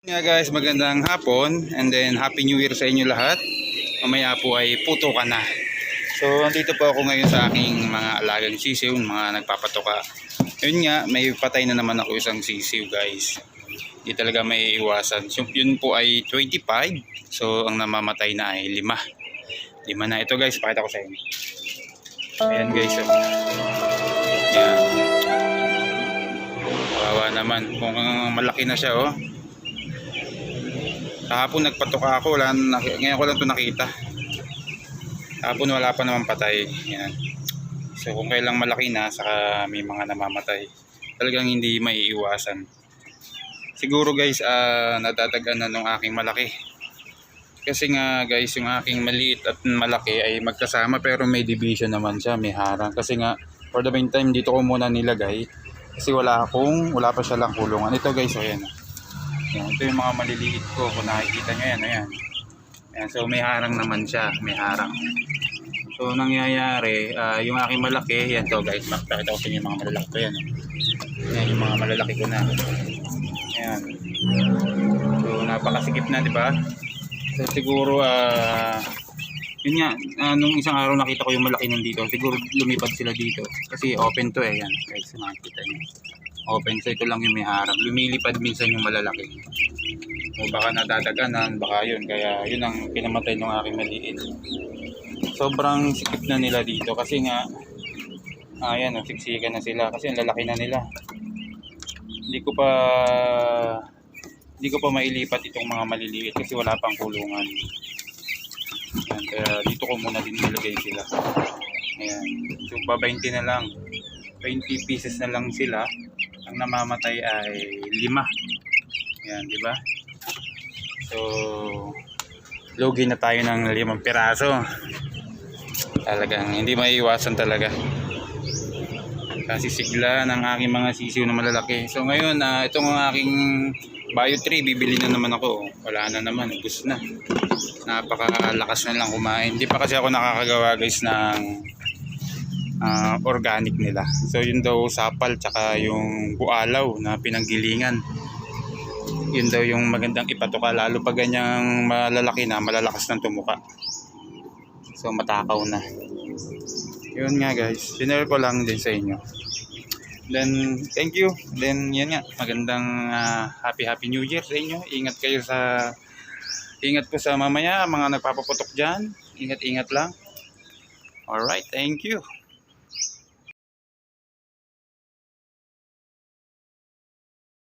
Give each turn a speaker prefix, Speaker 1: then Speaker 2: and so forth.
Speaker 1: Nga guys, magandang hapon and then Happy New Year sa inyo lahat. Mamaya po ay puto ka na. So, andito po ako ngayon sa aking mga alagang sisiw, mga nagpapatoka. Yun nga, may patay na naman ako isang sisiw guys. Hindi talaga may iwasan. So, yun po ay 25. So, ang namamatay na ay 5. Lima na. Ito guys, pakita ko sa inyo. Ayan guys. Oh. Ayan. Kawawa naman. Kung malaki na siya oh. Kahapon nagpatoka ako, wala, ngayon ko lang ito nakita. Kahapon wala pa naman patay. Yan. So kung kailang malaki na, saka may mga namamatay. Talagang hindi maiiwasan. Siguro guys, ah nadadagan na nung aking malaki. Kasi nga guys, yung aking maliit at malaki ay magkasama pero may division naman siya, may harang. Kasi nga, for the meantime, dito ko muna nilagay. Kasi wala akong, wala pa siya lang kulungan. Ito guys, ayan. Yan, ito yung mga maliliit ko. Kung nakikita nyo yan, ayan. Ayan, so may harang naman siya, may harang. So nangyayari, ah, yung aking malaki, yan to guys, makikita ko sa yung mga malalaki ko yan. Yan yung mga malalaki ko na. Ayan. So napakasikip na, di ba? So siguro, ah, yun nga, ah, nung isang araw nakita ko yung malaki nandito, siguro lumipad sila dito. Kasi open to eh, yan guys, makikita nyo. Open, so ito lang yung may harap. Lumilipad minsan yung malalaki. O baka nadadaganan, baka yun. Kaya yun ang pinamatay ng aking maliit. Sobrang sikip na nila dito kasi nga, ayan, oh, siksikan na sila kasi ang lalaki na nila. Hindi ko pa hindi ko pa mailipat itong mga maliliit kasi wala pang kulungan. Ayan, kaya dito ko muna din nilagay sila. Ayan. So, 20 na lang. 20 pieces na lang sila. Ang namamatay ay lima. Ayan, di ba? So, lugi na tayo ng limang piraso. Talagang hindi maiiwasan talaga. Kasi sigla ng aking mga sisiw na malalaki. So ngayon, ah, itong aking Bio 3, bibili na naman ako. Wala na naman, ubus na. Napakalakas na lang kumain. Hindi pa kasi ako nakakagawa guys ng ah, organic nila. So yun daw sapal tsaka yung bualaw na pinanggilingan. Yun daw yung magandang ipatuka lalo pag ganyang malalaki na, malalakas ng tumuka. So matakaw na. Yun nga guys, sinare ko lang din sa inyo. Then thank you. Then yan nga, magandang ah, happy happy new year sa inyo. Ingat kayo sa ingat po sa mamaya mga nagpapaputok diyan. Ingat-ingat lang. All right, thank you.